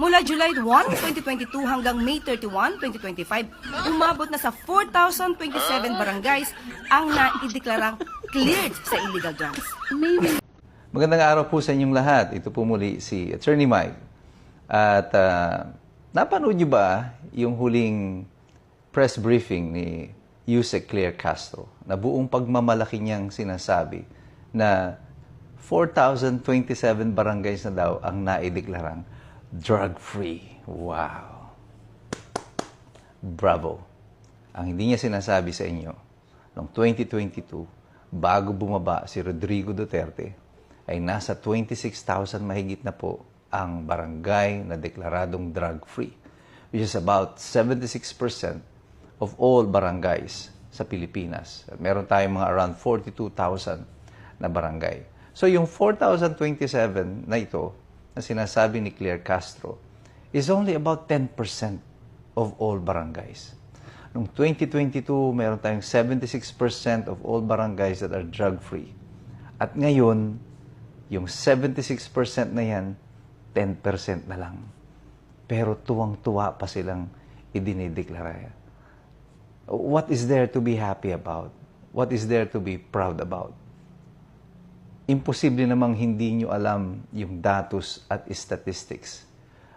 Mula July 1, 2022 hanggang May 31, 2025, umabot na sa 4,027 barangays ang naideklarang cleared sa illegal drugs. Magandang araw po sa inyong lahat. Ito po muli si Attorney Mike. At ah, napanood niyo ba yung huling press briefing ni Yusek Claire Castro na buong pagmamalaki niyang sinasabi na 4,027 barangays na daw ang naideklarang drug-free. Wow! Bravo! Ang hindi niya sinasabi sa inyo, noong 2022, bago bumaba si Rodrigo Duterte, ay nasa 26,000 mahigit na po ang barangay na deklaradong drug-free, which is about 76% of all barangays sa Pilipinas. Meron tayong mga around 42,000 na barangay. So yung 4,027 na ito, na sinasabi ni Claire Castro, is only about 10% of all barangays. Noong 2022, meron tayong 76% of all barangays that are drug-free. At ngayon, yung 76% na yan, 10% na lang. Pero tuwang-tuwa pa silang idinideklara. What is there to be happy about? What is there to be proud about? Imposible namang hindi nyo alam yung datos at statistics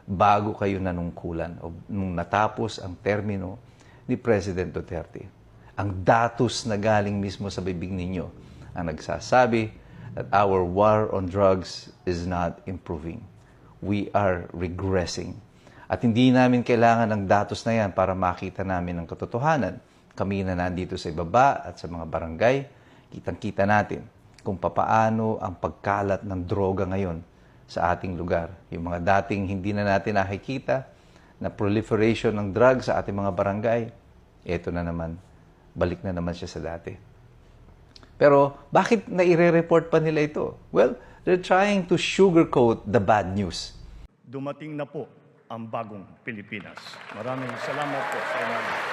bago kayo nanungkulan o nung natapos ang termino ni President Duterte. Ang datos na galing mismo sa bibig ninyo ang nagsasabi that our war on drugs is not improving. We are regressing. At hindi namin kailangan ng datos na yan para makita namin ang katotohanan. Kami na nandito sa ibaba at sa mga barangay, kitang-kita natin kung papaano ang pagkalat ng droga ngayon sa ating lugar. Yung mga dating hindi na natin nakikita na proliferation ng drugs sa ating mga barangay, eto na naman, balik na naman siya sa dati. Pero bakit naire-report pa nila ito? Well, they're trying to sugarcoat the bad news. dumating na po ang bagong Pilipinas. Maraming salamat po sa inyo.